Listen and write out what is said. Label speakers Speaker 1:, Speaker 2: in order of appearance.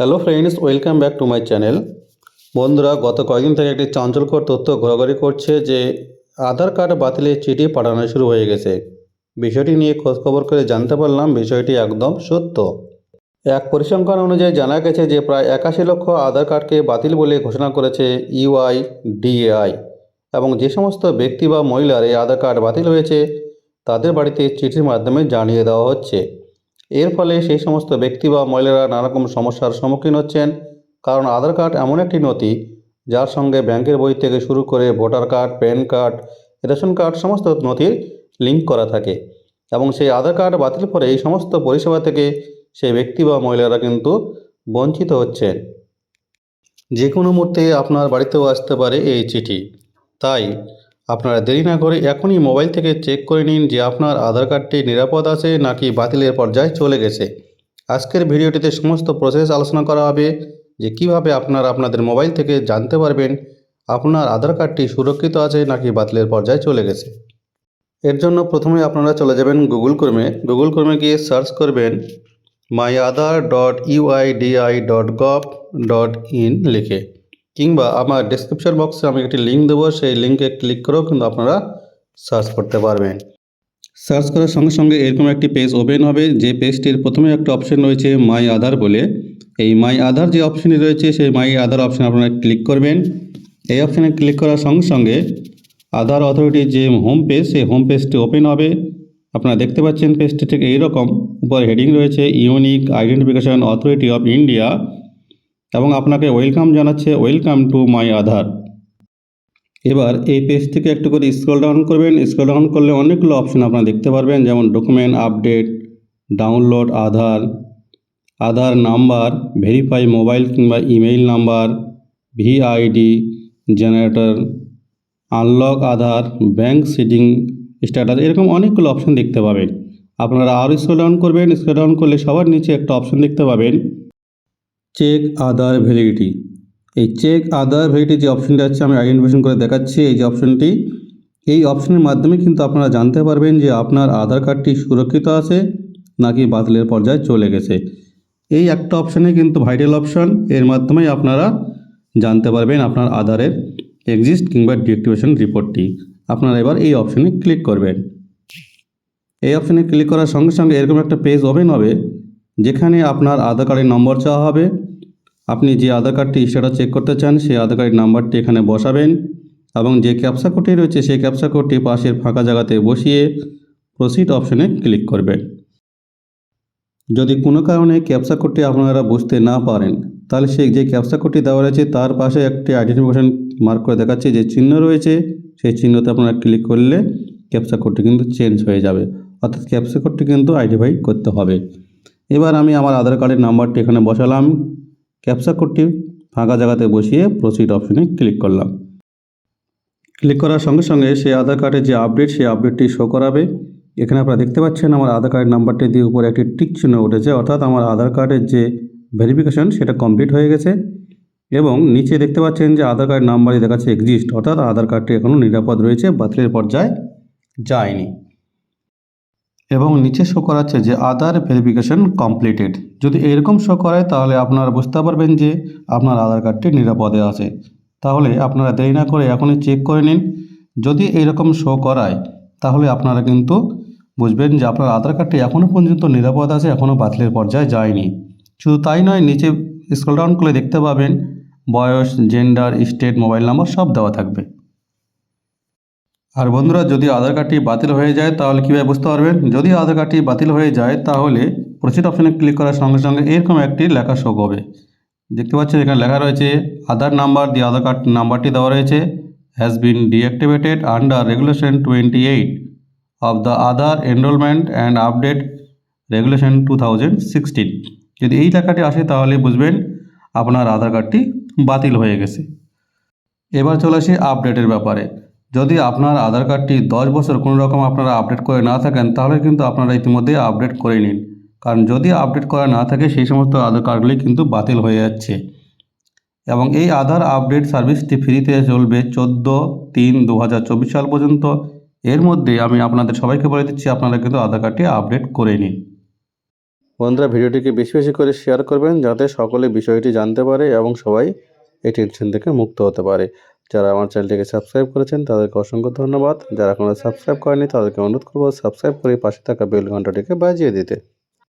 Speaker 1: Hello friends welcome back to my channel বন্ধুরা, গত কয়েকদিন থেকে একটি চাঞ্চলকর তথ্য ঘোরাঘুরি করছে যে আধার কার্ড বাতিলের চিঠি পাঠানো শুরু হয়ে গেছে। বিষয়টি নিয়ে খোঁজখবর করে জানতে পারলাম বিষয়টি একদম সত্য। এক পরিসংখ্যান অনুযায়ী জানা গেছে যে প্রায় একাশি লক্ষ আধার কার্ডকে বাতিল বলে ঘোষণা করেছে ইউআই ডিএআই এবং যে সমস্ত ব্যক্তি বা মহিলার এই আধার কার্ড বাতিল হয়েছে, তাদের বাড়িতে চিঠির মাধ্যমে জানিয়ে দেওয়া হচ্ছে। এর ফলে সেই সমস্ত ব্যক্তি বা মহিলারা নানারকম সমস্যার সম্মুখীন হচ্ছেন। কারণ আধার কার্ড এমন একটি নথি, যার সঙ্গে ব্যাংকের বই থেকে শুরু করে voter card, PAN card, ration card সমস্ত নথির লিঙ্ক করা থাকে এবং সেই আধার কার্ড বাতিল করে এই সমস্ত পরিষেবা থেকে সেই ব্যক্তি বা মহিলারা কিন্তু বঞ্চিত হচ্ছেন। যে কোনো মুহূর্তে আপনার বাড়িতেও আসতে পারে এই চিঠি। তাই আপনারা দেরি না করে এখনই মোবাইল থেকে চেক করে নিন যে আপনার আধার কার্ডটি নিরাপদ আছে নাকি বাতিলের পর্যায়ে চলে গেছে। আজকের ভিডিওটিতে সমস্ত প্রসেস আলোচনা করা হবে যে কীভাবে আপনারা আপনাদের মোবাইল থেকে জানতে পারবেন আপনার আধার কার্ডটি সুরক্ষিত আছে নাকি বাতিলের পর্যায়ে চলে গেছে। এর জন্য প্রথমে আপনারা চলে যাবেন গুগল ক্রমে গুগল ক্রমে গিয়ে সার্চ করবেন my Aadhaar dot UIDAI dot gov dot in লিখে। কিংবা আমার ডেসক্রিপশন বক্সে আমি একটি লিঙ্ক দেবো, সেই লিঙ্কে ক্লিক করেও কিন্তু আপনারা সার্চ করতে পারবেন। সার্চ করার সঙ্গে সঙ্গে এরকম একটি পেজ ওপেন হবে, যে পেজটির প্রথমে একটা অপশন রয়েছে মাই আধার বলে। এই মাই আধার যে অপশনটি রয়েছে, সেই মাই আধার অপশন আপনারা ক্লিক করবেন। এই অপশানে ক্লিক করার সঙ্গে সঙ্গে আধার অথরিটির যে হোম পেজ সেই হোম পেজটি ওপেন হবে। আপনারা দেখতে পাচ্ছেন পেজটি ঠিক এইরকম। উপর হেডিং রয়েছে unique identification authority of India এবং আপনাকে ওয়েলকাম জানাচ্ছে ওয়েলকাম টু মাই আধার এবার এই পেজ থেকে একটু করে স্ক্রল ডাউন করবেন। স্ক্রল ডাউন করলে অনেকগুলো অপশন আপনারা দেখতে পারবেন, যেমন document update download Aadhaar Aadhaar number verify mobile কিংবা email number VID generator unlock Aadhaar bank seeding status এরকম অনেকগুলো অপশন দেখতে পাবেন। আপনারা আরও স্ক্রল ডাউন করবেন। স্ক্রল ডাউন করলে সবার নিচে একটা অপশন দেখতে পাবেন। চেক আধার ভ্যালিডিটি এই চেক আধার ভ্যালিডিটি যে অপশনটা আছে, আমি আইডেন্টিফিকেশন করে দেখাচ্ছি, এই যে অপশনটি এই অপশনের মাধ্যমে কিন্তু আপনারা জানতে পারবেন যে আপনার আধার কার্ডটি সুরক্ষিত আছে নাকি বাতিলের পর্যায়ে চলে গেছে। এই একটা অপশানে কিন্তু ভাইটাল অপশন এর মাধ্যমেই আপনারা জানতে পারবেন আপনার আধারের এক্সিস্ট কিংবা ডিঅ্যাক্টিভেশন রিপোর্টটি আপনারা এবার এই অপশানে ক্লিক করবেন। এই অপশানে ক্লিক করার সঙ্গে সঙ্গে এরকম একটা পেজ ওপেন হবে, যেখানে আপনার আধার কার্ডের নম্বর চাওয়া হবে আপনি যে আধার কার্ডটি স্ট্যাটাস চেক করতে চান, সেই আধার কার্ডের নাম্বারটি এখানে বসাবেন এবং যে ক্যাপসা কোডটি রয়েছে, সেই ক্যাপসা কোডটি পাশের ফাঁকা জায়গাতে বসিয়ে প্রসিড অপশানে ক্লিক করবেন। যদি কোনো কারণে ক্যাপসা কোডটি আপনারা বুঝতে না পারেন, তাহলে সেই যে ক্যাপসা কোডটি দেওয়া রয়েছে, তার পাশে একটি আইডেন্টিফিকেশন মার্ক করে দেখাচ্ছে যে চিহ্ন রয়েছে, সেই চিহ্নতে আপনারা ক্লিক করলে ক্যাপসা কোডটি কিন্তু চেঞ্জ হয়ে যাবে। অর্থাৎ ক্যাপসা কোডটি কিন্তু আইডেন্টিফাই করতে হবে। এবার আমি আমার আধার কার্ডের নাম্বারটি এখানে বসালাম। ক্যাপসা কোডটি ফাঁকা জায়গাতে বসিয়ে প্রসিড অপশনে ক্লিক করলাম। ক্লিক করার সঙ্গে সঙ্গে সেই আধার কার্ডের যে আপডেট সেই আপডেটটি শো করাবে। এখানে আপনারা দেখতে পাচ্ছেন আমার আধার কার্ডের নাম্বারটি দিয়ে উপরে একটি টিক চিহ্ন উঠেছে, অর্থাৎ আমার আধার কার্ডের যে ভেরিফিকেশন সেটা কমপ্লিট হয়ে গেছে। এবং নিচে দেখতে পাচ্ছেন যে আধার কার্ড নাম্বারই দেখাচ্ছে এক্সিস্ট অর্থাৎ আধার কার্ডটি এখনও নিরাপদ রয়েছে, বাতিলের পর্যায়ে যায়নি। এবং নিচে শো করাচ্ছে যে আধার ভেরিফিকেশন কমপ্লিটেড যদি এরকম শো করায়, তাহলে আপনারা বুঝতে পারবেন যে আপনার আধার কার্ডটি নিরাপদে আছে। তাহলে আপনারা দেরি না করে এখনই চেক করে নিন। যদি এইরকম শো করায়, তাহলে আপনারা কিন্তু বুঝবেন যে আপনার আধার কার্ডটি এখনও পর্যন্ত নিরাপদ আছে এখনও বাতিলের পর্যায়ে যায়নি। শুধু তাই নয়, নিচে স্ক্রল ডাউন করে দেখতে পাবেন, বয়স জেন্ডার স্টেট মোবাইল নাম্বার সব দেওয়া থাকবে। আর বন্ধুরা, যদি আধার কার্ডটি বাতিল হয়ে যায়, তাহলে কীভাবে বুঝতে পারবেন? যদি আধার কার্ডটি বাতিল হয়ে যায়, তাহলে প্রসিড অপশানে ক্লিক করার সঙ্গে সঙ্গে এরকম একটি লেখা শো হবে। দেখতে পাচ্ছেন, এখানে লেখা রয়েছে আধার নাম্বার দিয়ে আধার কার্ড নাম্বারটি দেওয়া রয়েছে has been deactivated under regulation twenty eight of the Aadhaar enrolment and update regulation two thousand sixteen যদি এই লেখাটি আসে, তাহলে বুঝবেন আপনার আধার কার্ডটি বাতিল হয়ে গেছে। এবার চলে আসি আপডেটের ব্যাপারে। যদি আপনার আধার কার্ডটি দশ বছর কোনো রকম আপনারা আপডেট করে না থাকেন, তাহলে কিন্তু আপনারা ইতিমধ্যে আপডেট করে নিন। কারণ যদি আপডেট করা না থাকে, সেই সমস্ত আধার কার্ডগুলি কিন্তু বাতিল হয়ে যাচ্ছে। এবং এই আধার আপডেট সার্ভিসটি ফ্রিতে চলবে চোদ্দ তিন দু সাল পর্যন্ত। এর মধ্যে আমি আপনাদের সবাইকে বলে দিচ্ছি, আপনারা কিন্তু আধার কার্ডটি আপডেট করে নিন। বন্ধুরা, ভিডিওটিকে বেশি বেশি করে শেয়ার করবেন, যাতে সকলে বিষয়টি জানতে পারে এবং সবাই এই টেনশন থেকে মুক্ত হতে পারে। যারা আমার চ্যানেলটিকে সাবস্ক্রাইব করেছেন, তাদেরকে অসংখ্য ধন্যবাদ। যারা এখনও সাবস্ক্রাইব করেনি তাদেরকে অনুরোধ করব সাবস্ক্রাইব করে পাশে থাকা বেল ঘন্টাটিকে বাজিয়ে দিতে।